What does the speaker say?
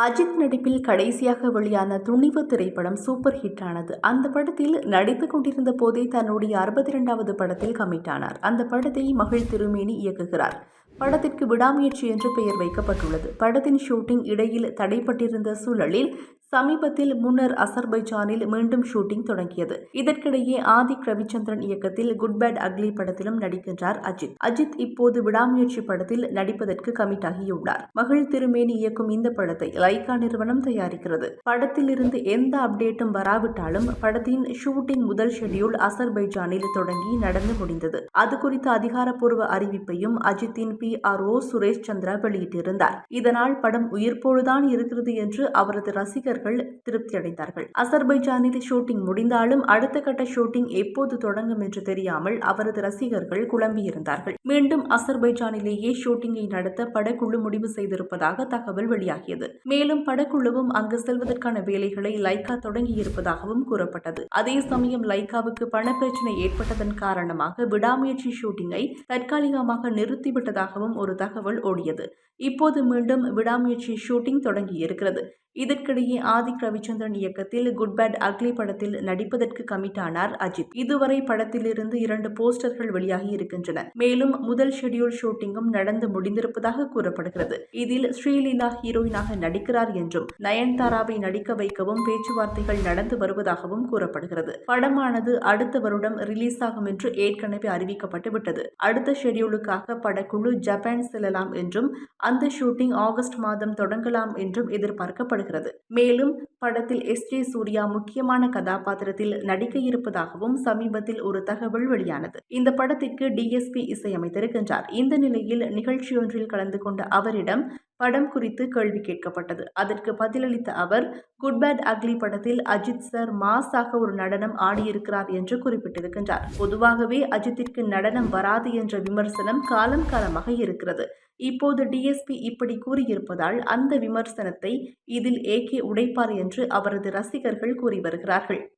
அஜித் நடிப்பில் கடைசியாக வெளியான துணிவு திரைப்படம் சூப்பர் ஹிட் ஆனது அந்த படத்தில் நடித்து கொண்டிருந்த போதே தன்னுடைய அறுபத்தி இரண்டாவது படத்தில் கமிட் ஆனார் அந்த படத்தை மகிழ் திருமேனி இயக்குகிறார். படத்திற்கு விடாமுயற்சி என்று பெயர் வைக்கப்பட்டுள்ளது. படத்தின் ஷூட்டிங் இடையில் தடைப்பட்டிருந்த சூழலில் சமீபத்தில் முன்னர் அசர்பைஜானில் மீண்டும் ஷூட்டிங் தொடங்கியது. இதற்கிடையே ஆதிக் ரவிச்சந்திரன் இயக்கத்தில் குட் பேட் அக்லி படத்திலும் நடிக்கின்றார் அஜித். அஜித் இப்போது விடாமுயற்சி படத்தில் நடிப்பதற்கு கமிட் ஆகியுள்ளார் மகிழ் திருமேனி இயக்கும் இந்த படத்தை லைகா நிறுவனம் தயாரிக்கிறது. படத்திலிருந்து எந்த அப்டேட்டும் வராவிட்டாலும் படத்தின் ஷூட்டிங் முதல் ஷெட்யூல் அசர்பைஜானில் தொடங்கி நடந்து முடிந்தது. அது குறித்த அதிகாரப்பூர்வ அறிவிப்பையும் அஜித்தின் P R O Suresh Chandra வெளியிட்டிருந்தார். இதனால் படம் உயிர்ப்போடுதான் இருக்கிறது என்று அவரது ரசிகர் ரசிகர்கள் திருப்தி அடைந்தார்கள். அசர்பைஜானில் ஷூட்டிங் முடிந்தாலும் அடுத்த கட்ட ஷூட்டிங் எப்போது தொடங்கும் என்று தெரியாமல் அவரது ரசிகர்கள் குழம்பியிருந்தார்கள். மீண்டும் அசர்பைஜானிலேயே ஷூட்டிங்கை நடத்த படக்குழு முடிவு செய்திருப்பதாக தகவல் வெளியாகியது. மேலும் படக்குழுவும் அங்கு செல்வதற்கான வேலைகளை லைகா தொடங்கியிருப்பதாகவும் கூறப்பட்டது. அதே சமயம் லைகாவுக்கு பணப்பிரச்சனை ஏற்பட்டதன் காரணமாக விடாமுயற்சி ஷூட்டிங்கை தற்காலிகமாக நிறுத்திவிட்டதாகவும் ஒரு தகவல் ஓடியது. இப்போது மீண்டும் விடாமுயற்சி ஷூட்டிங் தொடங்கியிருக்கிறது. இதற்கிடையே ஆதிக் ரவிச்சந்திரன் இயக்கத்தில் குட் பேட் அக்லி படத்தில் நடிப்பதற்கு கமிட் ஆனார் அஜித். இதுவரை படத்திலிருந்து இரண்டு போஸ்டர்கள் வெளியாகி இருக்கின்றன. மேலும் முதல் ஷெட்யூல் ஷூட்டிங்கும் நடந்து முடிந்திருப்பதாக கூறப்படுகிறது. இதில் ஸ்ரீலீலா ஹீரோயினாக நடிக்கிறார் என்றும் நயன்தாராவை நடிக்க வைக்கவும் பேச்சுவார்த்தைகள் நடந்து வருவதாகவும் கூறப்படுகிறது. படமானது அடுத்த வருடம் ரிலீஸ் ஆகும் என்று ஏற்கனவே அறிவிக்கப்பட்டு விட்டது. அடுத்த ஷெட்யூலுக்காக படக்குழு ஜப்பான் செல்லலாம் என்றும் அந்த ஷூட்டிங் ஆகஸ்ட் மாதம் தொடங்கலாம் என்றும் எதிர்பார்க்கப்படுகிறது. மேலும் படத்தில் எஸ். ஜே. சூர்யா முக்கியமான கதாபாத்திரத்தில் நடிக்க இருப்பதாகவும் சமீபத்தில் ஒரு தகவல் வெளியானது. இந்த படத்திற்கு டிஎஸ்பி இசையமைத்திருக்கின்றார். இந்த நிலையில் நிகழ்ச்சியொன்றில் கலந்து கொண்ட அவரிடம் படம் குறித்து கேள்வி கேட்கப்பட்டது. அதற்கு பதிலளித்த அவர் குட் பேட் அக்லி படத்தில் அஜித் சார் மாஸாக ஒரு நடனம் ஆடியிருக்கிறார் என்று குறிப்பிட்டிருக்கின்றார். பொதுவாகவே அஜித்திற்கு நடனம் வராது என்ற விமர்சனம் காலம் காலமாக இருக்கிறது. இப்போது டிஎஸ்பி இப்படி கூறியிருப்பதால் அந்த விமர்சனத்தை இதில் ஏகே உடைப்பார் என்று அவரது ரசிகர்கள் கூறி வருகிறார்கள்.